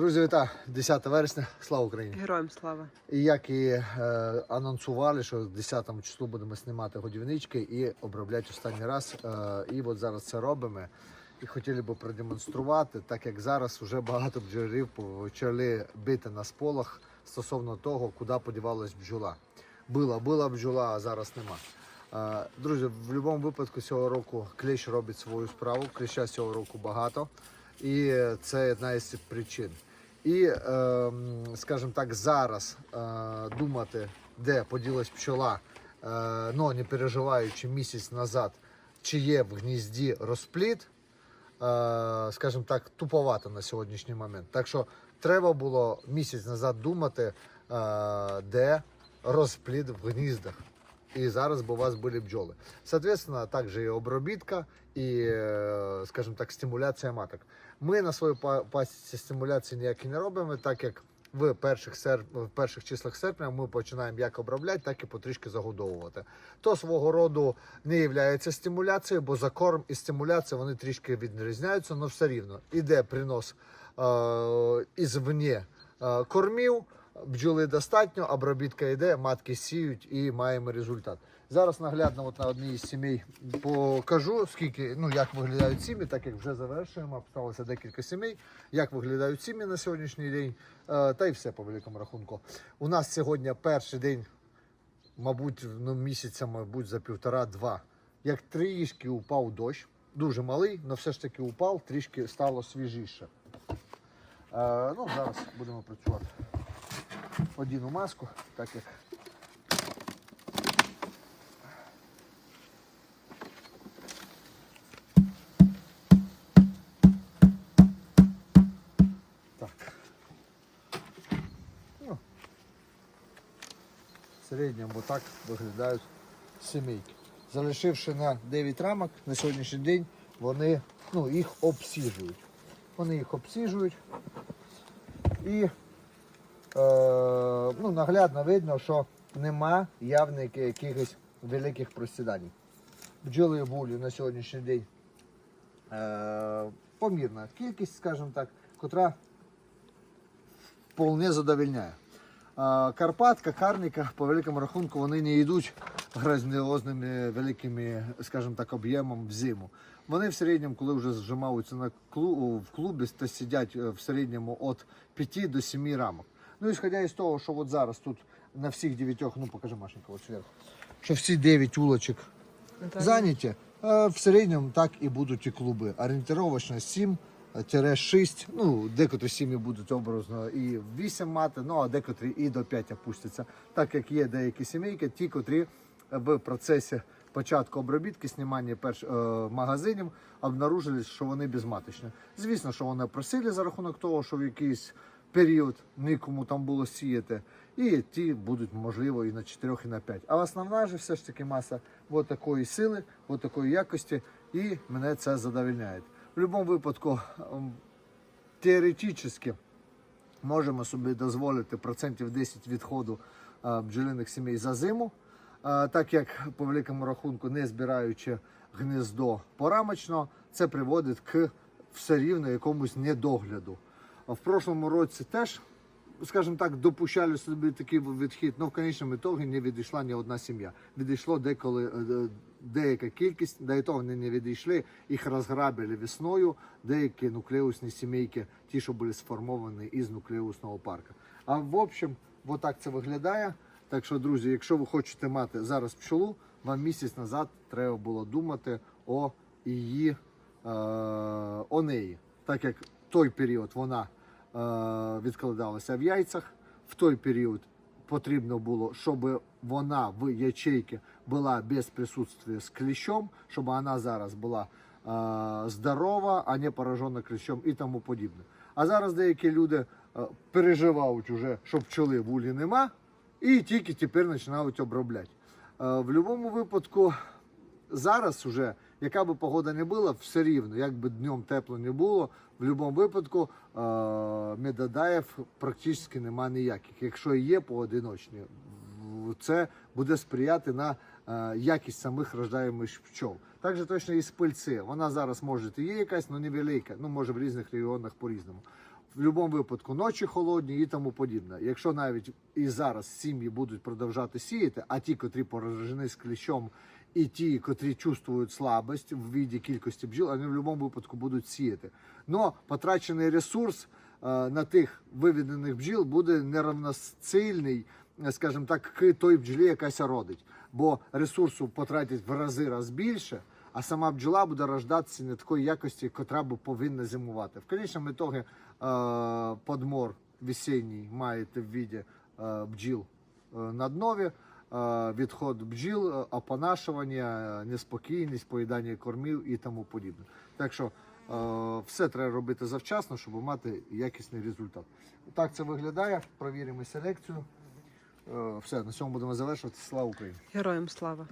Друзі, вітаю! 10 вересня, слава Україні! Героям слава. І як і е, анонсували, що 10 числу будемо знімати годівнички і обробляти останній раз. Е, і от зараз це робимо. І хотіли б продемонструвати, так як зараз вже багато бджолярів почали бити на сполох стосовно того, куди подівалась бджола. Була, була бджола, а зараз нема. Е, Друзі, в будь-якому випадку цього року кліщ робить свою справу. Кліща цього року багато. І це одна із причин. І, е, скажімо так, зараз е, думати, де поділась пчола, е, ну не переживаючи місяць назад, чи є в гнізді розпліт, е, скажімо так, туповато на сьогоднішній момент. Так що треба було місяць назад думати, де розпліт в гніздах. І зараз бы у вас были бджоли. Соответственно, также и обробітка, і, е, скажімо так, стимуляція маток. Ми на своїй пасіці стимуляції ніякі не робимо, так як в перших, серп... в перших числах серпня ми починаємо як обробляти, так і потрішки загодовувати. То свого роду не є стимуляцією, бо за корм і стимуляція вони трішки відрізняються, але все рівно іде принос е- ізвні е, кормів, бджоли достатньо, обробітка йде, матки сіють і маємо результат. Зараз наглядно от на одній із сімей покажу, скільки, ну як виглядають сім'ї, так як вже завершуємо. Осталося декілька сімей, як виглядають сім'ї на сьогоднішній день, е, та й все по великому рахунку. У нас сьогодні перший день, мабуть, ну, місяця, мабуть, за півтора-два. Як трішки упав дощ, дуже малий, але все ж таки упав, трішки стало свіжіше. Е, ну, зараз будемо працювати. Одіну маску, так як Так. Ну, в середньому отак виглядають сімейки. Залишивши на 9 рамок на сьогоднішній день, вони ну, їх обсіжують. Вони їх обсіжують і ну, наглядно видно, що нема явних якихось великих просідань. Бджоли вулі на сьогоднішній день е, помірна кількість, скажімо так, котра вполне задовільняє. А, Карпатка, карника, по великому рахунку, вони не йдуть грандіозними великими, скажімо так, об'ємом в зиму. Вони в середньому, коли вже зжимаються на клу, в клубі, то сидять е, в середньому від 5 до 7 рамок. Ну, ісходя із того, що от зараз тут на всіх дев'ятьох, ну покажи Машенька, от зверху, що всі 9 улочок зайняті, е, в середньому так і будуть і клуби. Орієнтировочно 7-6, ну, декотрі сім'ї будуть образно і 8 мати, ну а декотрі і до 5 опустяться. Так як є деякі сімейки, ті, котрі в процесі початку обробітки, знімання перш, е, магазинів, обнаружили, що вони безматочні. Звісно, що вони просили за рахунок того, що в якийсь період нікому там було сіяти. І ті будуть, можливо, і на 4, і на 5. А основна ж все ж таки маса от такої сили, от такої якості, і мене це задовільняє. В будь-якому випадку, ем, теоретично можемо собі дозволити процентів 10 відходу е, бджолиних сімей за зиму, Е, так як по великому рахунку, не збираючи гнездо порамочно, це приводить к все рівно якомусь недогляду. В прошлому році теж, скажімо так, допущали собі такий відхід, але в конечному ітогі не відійшла ні одна сім'я. Відійшло деколи е, деяка кількість, до того вони не відійшли, їх розграбили весною, деякі нуклеусні сімейки, ті, що були сформовані із нуклеусного парка. А в общем, отак це виглядає. Так що, друзі, якщо ви хочете мати зараз пчолу, вам місяць назад треба було думати о її е, о неї. Так як той період вона е, відкладалася в яйцях, в той період потрібно було, щоб вона в ячейці була без присутствия з кліщом, щоб вона зараз була е, здорова, а не поражена кліщом і тому подібне. А зараз деякі люди е, переживають уже, що пчоли в улі нема, і тільки тепер починають обробляти. Е, в будь-якому випадку зараз уже, яка би погода не була, все рівно, як би днем тепло не було, в будь-якому випадку е, медодаїв практично нема ніяких. Якщо є поодиночні, це буде сприяти на е, якість самих рождаємих пчол. Також точно і з пильці. Вона зараз може і є якась, але невелика, ну може в різних регіонах по-різному. в будь-якому випадку ночі холодні і тому подібне. Якщо навіть і зараз сім'ї будуть продовжати сіяти, а ті, котрі поражені з кліщом, і ті, котрі чувствують слабость в віді кількості бджіл, вони в будь-якому випадку будуть сіяти. Но потрачений ресурс е, на тих виведених бджіл буде неравносильний, е, скажімо так, к той бджолі, якась родить. Бо ресурсу потратять в рази раз більше, а сама бджола буде рождатися не такої якості, котра б повинна зимувати. В конечному ітогі е, подмор весенній маєте в віді бджіл на днові, відход бджіл, опонашування, опанашування, е, неспокійність, поїдання кормів і тому подібне. Так що е, все треба робити завчасно, щоб мати якісний результат. Так це виглядає. Провіримо селекцію. Е, Все, на цьому будемо завершувати. Слава Україні! Героям слава.